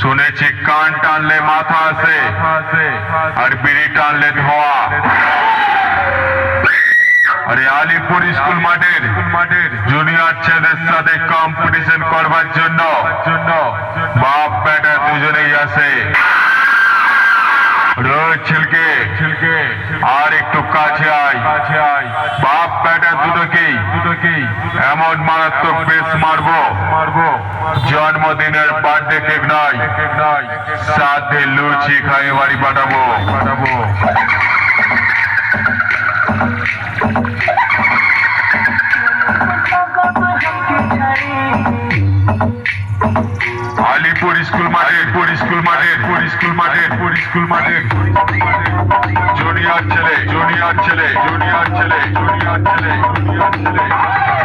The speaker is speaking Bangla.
শুনেছি, কান টানলে মাথা আসে আর বিড়ি টানলে ধোয়া। আরে আলিপুর স্কুল মাঠের জুনিয়র ছেলেদের সাথে কম্পিটিশন করবার জন্য বাপ, বেটা দুজনেই আসে। রোজ ছিলকে আর একটু কাছে আয়। বাপ, বেটা দুটোকেই দুটোকেই এমন মারাত্মক বেশ জন্মদিনের বার্থডে কেক নয় সাথে লুচি খাইয়ে বাড়ি পাঠাবো। পাঠাবো আলিপুর স্কুল মাঠের পুর স্কুল মাঠের পুর স্কুল মাঠের পুর স্কুল মাঠের জুনিয়র ছেলে জুনিয়র ছেলে জুনিয়র ছেলে জুনিয়র ছেলে জুনিয়র ছেলে।